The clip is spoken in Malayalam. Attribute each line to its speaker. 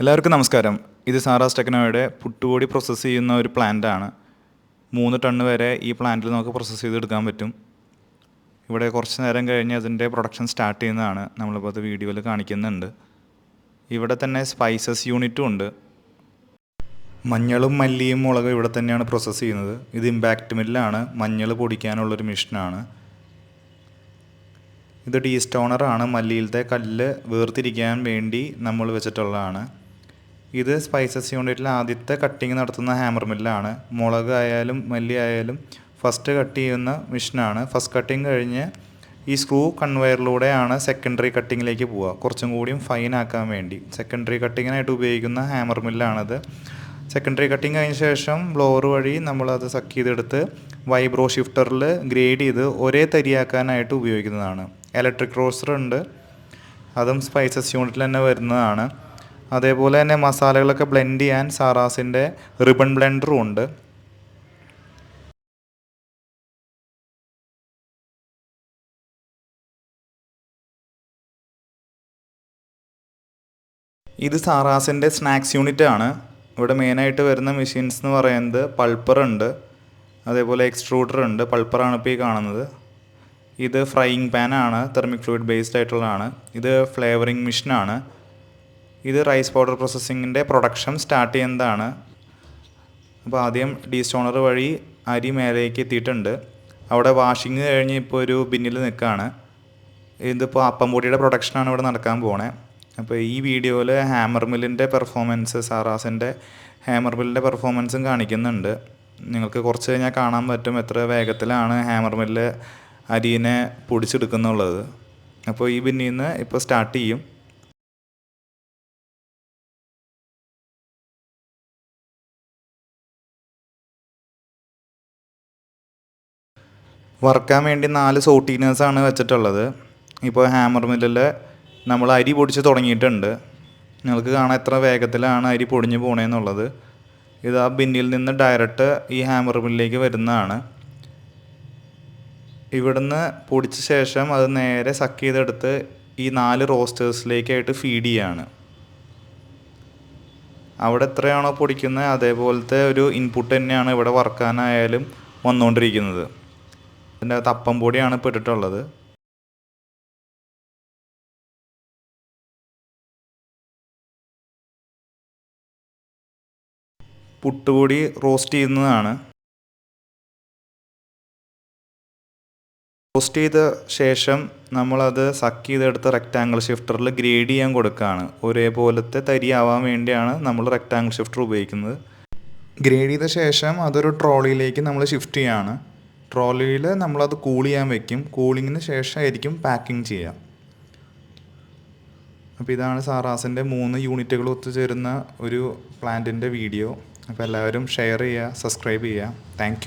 Speaker 1: എല്ലാവർക്കും നമസ്കാരം. ഇത് സാറാസ് ടെക്നോയുടെ പുട്ടുപൊടി പ്രോസസ്സ് ചെയ്യുന്ന ഒരു പ്ലാന്റാണ് മൂന്ന് ടണ്ണ് വരെ ഈ പ്ലാന്റിൽ നമുക്ക് പ്രോസസ്സ് ചെയ്തെടുക്കാൻ പറ്റും. ഇവിടെ കുറച്ച് നേരം കഴിഞ്ഞ് അതിന്റെ പ്രൊഡക്ഷൻ സ്റ്റാർട്ട് ചെയ്യുന്നതാണ്. നമ്മളിപ്പോൾ അത് വീഡിയോയിൽ കാണിക്കുന്നുണ്ട്. ഇവിടെ തന്നെ സ്പൈസസ് യൂണിറ്റും ഉണ്ട്. മഞ്ഞളും മല്ലിയും മുളകും ഇവിടെ തന്നെയാണ് പ്രോസസ്സ് ചെയ്യുന്നത്. ഇത് ഇമ്പാക്റ്റ് മില്ലാണ് മഞ്ഞൾ പൊടിക്കാനുള്ളൊരു മെഷീനാണ് ഇത് ഡീ സ്റ്റോണറാണ് മല്ലിയിലത്തെ കല്ല് വേർതിരിക്കാൻ വേണ്ടി നമ്മൾ വെച്ചിട്ടുള്ളതാണ്. ഇത് സ്പൈസസ് യൂണിറ്റിലെ ആദ്യത്തെ കട്ടിങ് നടത്തുന്ന ഹാമർ മില്ലാണ് മുളക് ആയാലും മല്ലി ആയാലും ഫസ്റ്റ് കട്ട് ചെയ്യുന്ന മെഷീനാണ് ഫസ്റ്റ് കട്ടിങ് കഴിഞ്ഞ് ഈ സ്ക്രൂ കൺവെയറിലൂടെയാണ് സെക്കൻഡറി കട്ടിങ്ങിലേക്ക് പോവുക. കുറച്ചും കൂടിയും ഫൈൻ ആക്കാൻ വേണ്ടി. സെക്കൻഡറി കട്ടിങ്ങിനായിട്ട് ഉപയോഗിക്കുന്ന ഹാമർ മില്ലാണത് സെക്കൻഡറി കട്ടിങ് കഴിഞ്ഞ ശേഷം ബ്ലോവർ വഴി നമ്മളത് സക്ക് ചെയ്തെടുത്ത് വൈബ്രോ ഷിഫ്റ്ററിൽ ഗ്രേഡ് ചെയ്ത് ഒരേ തരിയാക്കാനായിട്ട് ഉപയോഗിക്കുന്നതാണ്. ഇലക്ട്രിക് റോസ്റ്റർ ഉണ്ട്. അതും സ്പൈസസ് യൂണിറ്റിൽ തന്നെ വരുന്നതാണ്. അതേപോലെ തന്നെ മസാലകളൊക്കെ ബ്ലെൻഡ് ചെയ്യാൻ സാറാസിന്റെ റിബൺ ബ്ലെൻഡറും ഉണ്ട്. ഇത് സാറാസിന്റെ സ്നാക്സ് യൂണിറ്റ് ആണ്. ഇവിടെ മെയിനായിട്ട് വരുന്ന മെഷീൻസ് എന്ന് പറയുന്നത് പൾപ്പർ ഉണ്ട്. അതേപോലെ എക്സ്ട്രൂഡർ ഉണ്ട്. പൾപ്പറാണ് ഇപ്പോൾ ഈ കാണുന്നത്. ഇത് ഫ്രൈയിങ് പാനാണ് തെർമിക് ഫ്ലൂയിഡ് ബേസ്ഡ് ആയിട്ടുള്ളതാണ്. ഇത് ഫ്ലേവറിംഗ് മെഷീനാണ് ഇത് റൈസ് പൗഡർ പ്രോസസ്സിങ്ങിന്റെ പ്രൊഡക്ഷൻ സ്റ്റാർട്ട് ചെയ്യുന്നതാണ്. അപ്പോൾ ആദ്യം ഡീ സ്റ്റോണർ വഴി അരി മേലേക്ക് എത്തിയിട്ടുണ്ട്. അവിടെ വാഷിങ് കഴിഞ്ഞ് ഇപ്പോൾ ഒരു ബിന്നിൽ നിൽക്കുകയാണ്. ഇതിപ്പോൾ അപ്പം പൊടിയുടെ പ്രൊഡക്ഷനാണ് ഇവിടെ നടക്കാൻ പോണേ. അപ്പോൾ ഈ വീഡിയോയിൽ ഹാമർ മില്ലിന്റെ പെർഫോമൻസ് സാറാസിന്റെ ഹാമർ മില്ലിന്റെ പെർഫോമൻസും കാണിക്കുന്നുണ്ട്. നിങ്ങൾക്ക് കുറച്ച് കഴിഞ്ഞാൽ കാണാൻ പറ്റും എത്ര വേഗത്തിലാണ് ഹാമർ മില്ല് അരിയിനെ പൊടിച്ചെടുക്കുന്നുള്ളത്. അപ്പോൾ ഈ ബിന്നിൽ നിന്ന് ഇപ്പോൾ സ്റ്റാർട്ട് ചെയ്യും. വറുക്കാൻ വേണ്ടി നാല് സോട്ടീനേഴ്സാണ് വെച്ചിട്ടുള്ളത്. ഇപ്പോൾ ഹാമർ മില്ലിൽ നമ്മൾ അരി പൊടിച്ച് തുടങ്ങിയിട്ടുണ്ട്. നിങ്ങൾക്ക് കാണാൻ എത്ര വേഗത്തിലാണ് അരി പൊടിഞ്ഞു പോണേന്നുള്ളത്. ഇത് ആ ബിന്നിൽ നിന്ന് ഡയറക്റ്റ് ഈ ഹാമർ മില്ലിലേക്ക് വരുന്നതാണ്. ഇവിടുന്ന് പൊടിച്ച ശേഷം അത് നേരെ സക്ക് ചെയ്തെടുത്ത് ഈ നാല് റോസ്റ്റേഴ്സിലേക്കായിട്ട് ഫീഡ് ചെയ്യാണ്. അവിടെ എത്രയാണോ പൊടിക്കുന്നത് അതേപോലത്തെ ഒരു ഇൻപുട്ട് തന്നെയാണ് ഇവിടെ വറുക്കാനായാലും വന്നുകൊണ്ടിരിക്കുന്നത് അതിന്റെ അകത്ത് അപ്പം പൊടിയാണ് ഇപ്പോൾ ഇട്ടിട്ടുള്ളത്. പുട്ടുപൊടി റോസ്റ്റ് ചെയ്യുന്നതാണ്. റോസ്റ്റ് ചെയ്ത ശേഷം നമ്മളത് സക്ക് ചെയ്തെടുത്ത് റെക്റ്റാങ്കിൾ ഷിഫ്റ്ററിൽ ഗ്രേഡ് ചെയ്യാൻ കൊടുക്കുകയാണ് ഒരേപോലത്തെ തരിയാവാൻ വേണ്ടിയാണ് നമ്മൾ റെക്റ്റാങ്കിൾ ഷിഫ്റ്റർ ഉപയോഗിക്കുന്നത്. ഗ്രേഡ് ചെയ്ത ശേഷം അതൊരു ട്രോളിയിലേക്ക് നമ്മൾ ഷിഫ്റ്റ് ചെയ്യാണ്. ട്രോളിയിൽ നമ്മളത് കൂൾ ചെയ്യാൻ വെക്കും. കൂളിങ്ങിന് ശേഷമായിരിക്കും പാക്കിംഗ് ചെയ്യുക. അപ്പോൾ ഇതാണ് സാറാസിന്റെ മൂന്ന് യൂണിറ്റുകൾ ഒത്തുചേരുന്ന ഒരു പ്ലാന്റിന്റെ വീഡിയോ. അപ്പോൾ എല്ലാവരും ഷെയർ ചെയ്യുക സബ്സ്ക്രൈബ് ചെയ്യുക. താങ്ക്